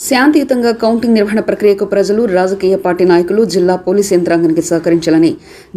శాంతియుతంగా కౌంటింగ్ నిర్వహణ ప్రక్రియకు ప్రజలు రాజకీయ పార్టీ నాయకులు జిల్లా పోలీస్ యంత్రాంగానికి సహకరించాలని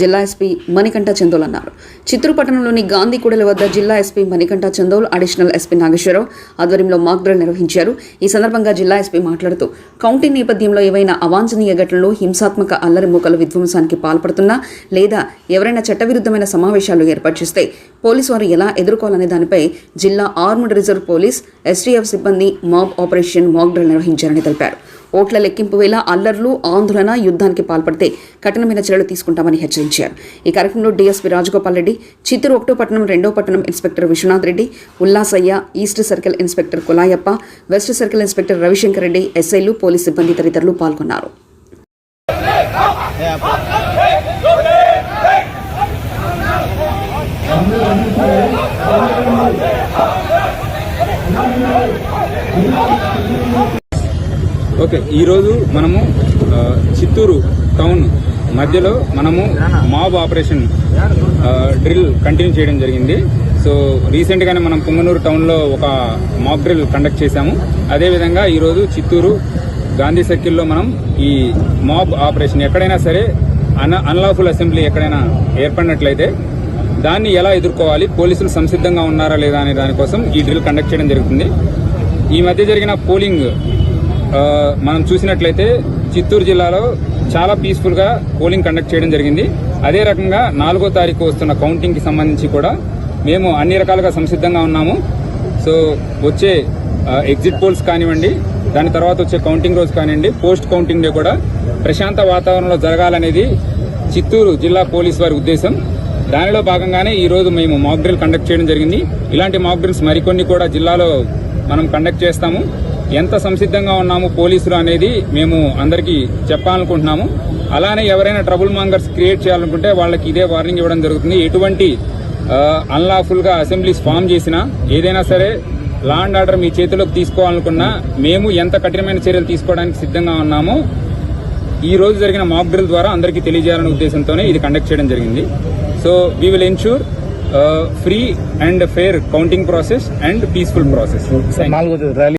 జిల్లా ఎస్పీ మణికంఠ చందోల్ అన్నారు. చిత్తూరు పట్టణంలోని గాంధీ కూడలి వద్ద జిల్లా SP Manikantha Chandol additional SP Nageswara Rao ఆధ్వర్యంలో మాక్డ్రల్ నిర్వహించారు. ఈ సందర్భంగా జిల్లా ఎస్పీ మాట్లాడుతూ కౌంటింగ్ నేపథ్యంలో ఏవైనా అవాంఛనీయ ఘటనలు హింసాత్మక అల్లరిమూకలు విధ్వంసానికి పాల్పడుతున్నా లేదా ఎవరైనా చట్టవిరుద్ధమైన సమావేశాలు ఏర్పాటు చేస్తే పోలీసు వారు ఎలా ఎదుర్కోవాలనే దానిపై జిల్లా ఆర్మ్డ్ రిజర్వ్ పోలీస్ ఎస్టీఎఫ్ సిబ్బంది మాబ్ ఆపరేషన్ మాక్ నిర్వహించారు. నిర్వహించారని తెలిపారు. ఓట్ల లెక్కింపు వేళ అల్లర్లు ఆందోళన యుద్ధానికి పాల్పడితే కఠినమైన చర్యలు తీసుకుంటామని హెచ్చరించారు. ఈ కార్యక్రమంలో డీఎస్పీ రాజగోపాల్ రెడ్డి చిత్తూరు ఒకటో పట్టణం రెండో పట్టణం inspector Vishwanath Reddy Ullasaiah east circle inspector Kulayappa west circle inspector Ravishankar Reddy ఎస్ఐలు పోలీస్ సిబ్బంది తదితరులు పాల్గొన్నారు. ఓకే ఈరోజు మనము చిత్తూరు టౌన్ మధ్యలో మనము మాబ్ ఆపరేషన్ డ్రిల్ కంటిన్యూ చేయడం జరిగింది. సో రీసెంట్గానే మనం పుంగనూరు టౌన్లో ఒక మాబ్ డ్రిల్ కండక్ట్ చేశాము. అదేవిధంగా ఈరోజు చిత్తూరు గాంధీ సర్కిల్లో మనం ఈ మాబ్ ఆపరేషన్ ఎక్కడైనా సరే అన్ అన్లాఫుల్ అసెంబ్లీ ఎక్కడైనా ఏర్పడినట్లయితే దాన్ని ఎలా ఎదుర్కోవాలి పోలీసులు సంసిద్ధంగా ఉన్నారా లేదా అనే దానికోసం ఈ డ్రిల్ కండక్ట్ చేయడం జరుగుతుంది. ఈ మధ్య జరిగిన పోలింగ్ మనం చూసినట్లయితే చిత్తూరు జిల్లాలో చాలా పీస్ఫుల్గా పోలింగ్ కండక్ట్ చేయడం జరిగింది. అదే రకంగా నాలుగో తారీఖు వస్తున్న కౌంటింగ్కి సంబంధించి కూడా మేము అన్ని రకాలుగా సంసిద్ధంగా ఉన్నాము. సో వచ్చే ఎగ్జిట్ పోల్స్ కానివ్వండి దాని తర్వాత వచ్చే కౌంటింగ్ రోజు కానివ్వండి పోస్ట్ కౌంటింగ్ డే కూడా ప్రశాంత వాతావరణంలో జరగాలనేది చిత్తూరు జిల్లా పోలీస్ వారి ఉద్దేశం. దానిలో భాగంగానే ఈరోజు మేము మాక్ డ్రిల్ కండక్ట్ చేయడం జరిగింది. ఇలాంటి మాక్ డ్రిల్స్ మరికొన్ని కూడా జిల్లాలో మనం కండక్ట్ చేస్తాము. ఎంత సంసిద్ధంగా ఉన్నాము పోలీసులు అనేది మేము అందరికీ చెప్పాలనుకుంటున్నాము. అలానే ఎవరైనా ట్రబుల్ మాంగర్స్ క్రియేట్ చేయాలనుకుంటే వాళ్ళకి ఇదే వార్నింగ్ ఇవ్వడం జరుగుతుంది. ఎటువంటి అన్లాఫుల్గా అసెంబ్లీస్ ఫామ్ చేసినా ఏదైనా సరే లా అండ్ ఆర్డర్ మీ చేతిలోకి తీసుకోవాలనుకున్నా మేము ఎంత కఠినమైన చర్యలు తీసుకోవడానికి సిద్ధంగా ఉన్నామో ఈ రోజు జరిగిన మాక్ డ్రిల్ ద్వారా అందరికీ తెలియజేయాలనే ఉద్దేశంతోనే ఇది కండక్ట్ చేయడం జరిగింది. So we will ensure free and fair counting process and peaceful process